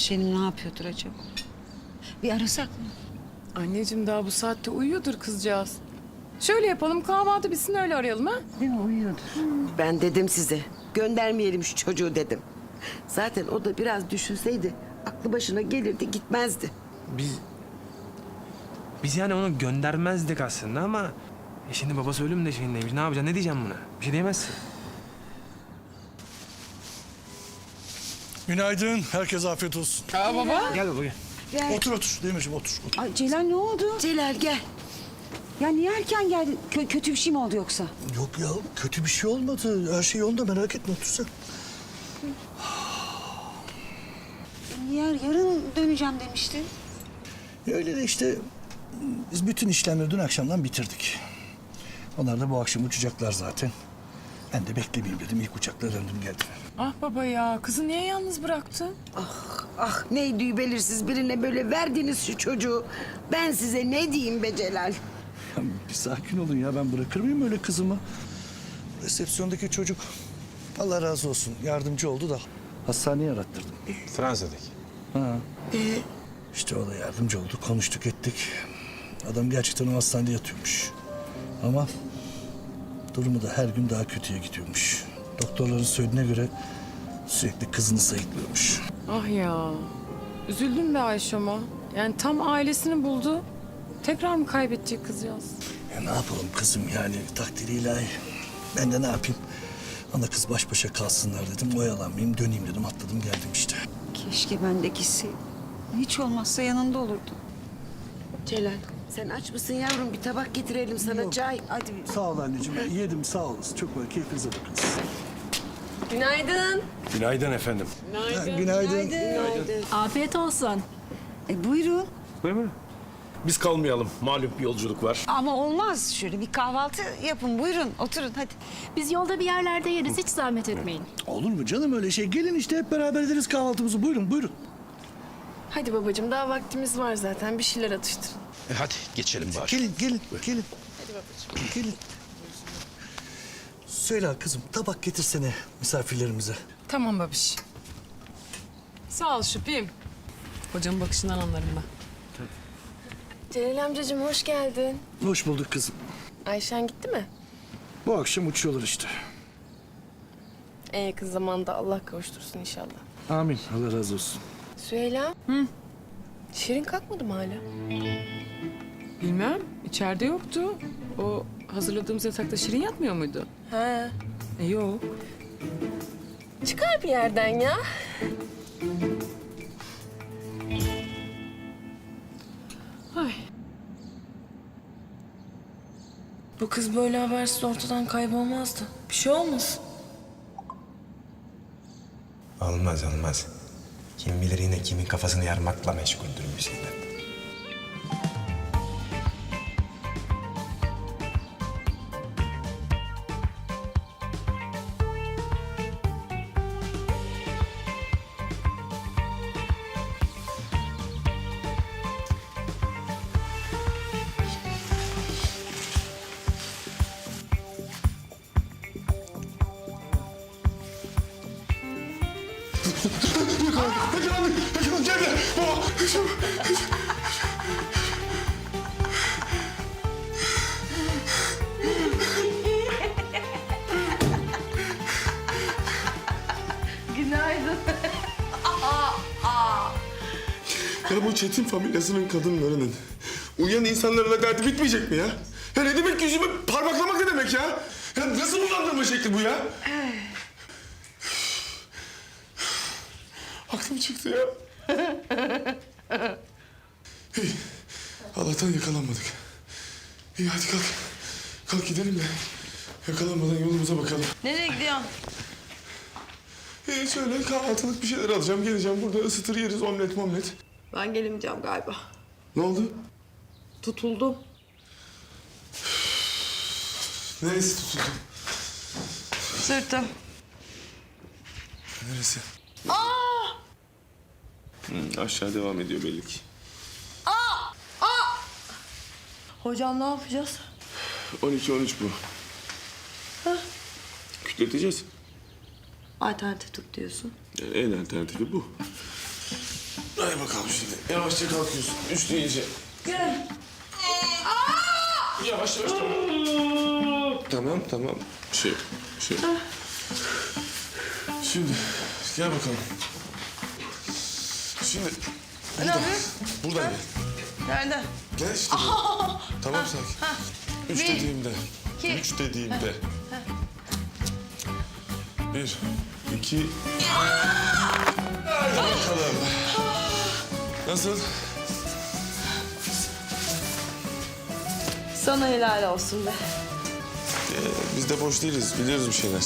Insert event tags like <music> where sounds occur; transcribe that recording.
Ayşe'nin ne yapıyordur acaba? Bir arasak mı? Anneciğim daha bu saatte uyuyordur kızcağız. Şöyle yapalım kahvaltı bitsin öyle arayalım ha. Değil mi? Uyuyordur. Ben dedim size göndermeyelim şu çocuğu dedim. Zaten o da biraz düşünseydi aklı başına gelirdi gitmezdi. Biz... Biz yani onu göndermezdik aslında ama... E şimdi babası ölüm de şeyindeymiş. Ne yapacaksın? Ne diyeceğim buna? Bir şey diyemezsin. Günaydın. Herkese afiyet olsun. Aa baba. Gel baba gel. Otur otur. Demirciğim otur. otur. Ay Celal ne oldu? Celal gel. Ya niye erken geldin? Kö- kötü bir şey mi oldu yoksa? Yok ya kötü bir şey olmadı. Her şey yolunda merak etme otursan. Yer, yarın döneceğim demiştin. Öyle de işte biz bütün işlemleri dün akşamdan bitirdik. Onlar da bu akşam uçacaklar zaten. Ben de beklemeyeyim dedim. İlk uçakla döndüm geldim. Ah baba ya kızı niye yalnız bıraktın? Ah neydi belirsiz birine böyle verdiniz şu çocuğu. Ben size ne diyeyim be Celal? Ya bir sakin olun ya ben bırakır mıyım öyle kızımı? Resepsiyondaki çocuk Allah razı olsun yardımcı oldu da hastaneye arattırdım. Fransa'daki. Ha. İşte o da yardımcı oldu. Konuştuk ettik. Adam gerçekten o hastanede yatıyormuş. Ama durumu da her gün daha kötüye gidiyormuş. Doktorların söylediğine göre sürekli kızını sayıklıyormuş. Ah ya. Üzüldüm be Ayşem'a. Yani tam ailesini buldu. Tekrar mı kaybedecek kızcağız? Ya ne yapalım kızım yani takdiri ilahi. Ben de ne yapayım? Ana kız baş başa kalsınlar dedim. Oyalanmayayım döneyim dedim. Atladım geldim işte. Keşke ben de gitseydim. Hiç olmazsa yanında olurdu. Celal sen aç mısın yavrum bir tabak getirelim sana çay. Hadi Sağ ol anneciğim. Yedim sağ olasın. Çok var. Keyfinize bakın. Günaydın. Günaydın efendim. Ha, günaydın. Afiyet olsun. E, buyurun. Buyurun buyurun. Biz kalmayalım. Malum bir yolculuk var. Ama olmaz. Şöyle bir kahvaltı yapın. Buyurun oturun hadi. Biz yolda bir yerlerde yeriz. Hiç zahmet etmeyin. Olur mu canım öyle şey? Gelin işte hep beraber ederiz kahvaltımızı. Buyurun buyurun. Hadi babacığım daha vaktimiz var zaten. Bir şeyler atıştırın. E hadi geçelim bari. Gelin gelin gelin. Gelin. Söyle kızım tabak getirsene misafirlerimize. Tamam babiş. Sağ ol şüphim. Hocamın bakışından anlarım ben. Celal amcacığım hoş geldin. Hoş bulduk kızım. Ayşen gitti mi? Bu akşam uçuyorlar işte. En yakın zamanda Allah kavuştursun inşallah. Amin. Allah razı olsun. Süheyla. Hı. Şirin kalkmadı mı hala? Bilmem. içeride yoktu. O hazırladığımız yatakta Şirin yatmıyor muydu? He. E yok. Çıkar bir yerden ya. Ay. Bu kız böyle habersiz ortadan kaybolmazdı. Bir şey olmasın. Olmaz olmaz. Kim bilir yine kimin kafasını yarmakla meşguldür bir şeyler. Ya bu Çetin familyasının kadınlarının uyuyan insanlarla derdi bitmeyecek mi ya? Ya ne demek yüzüme parmaklamak ne demek ya? Ya nasıl uzandırma şekli bu ya? Aklım çıktı ya. <laughs> İyi. Allah'tan yakalanmadık. İyi hadi kalk. Kalk gidelim de yakalanmadan yolumuza bakalım. Nereye gidiyorsun? İyi şöyle kahvaltılık bir şeyler alacağım. Geleceğim burada ısıtır yeriz omlet momlet. Ben gelemeyeceğim galiba. Ne oldu? Tutuldum. <sighs> Neresi tutuldu? Sırtım. Neresi? Hmm, aşağı devam ediyor belli ki. Hocam ne yapacağız? 12-13 bu. Kütleteceğiz. Alternatif tut diyorsun. Yani en alternatifi bu. Hadi bakalım şimdi. Yavaşça kalkıyorsun. Üstü iyice. Gel. Yavaş yavaş tamam. Tamam tamam. Şey şey. Şimdi gel bakalım. Şimdi burada. Buradan gel. Nerede? Gel işte. <laughs> tamam sakin. Üç Bir, dediğimde. iki. Üç dediğimde. Bir, iki. Hadi bakalım. Nasıl? Sana helal olsun be. Ee, biz de boş değiliz. Biliyoruz bir şeyler.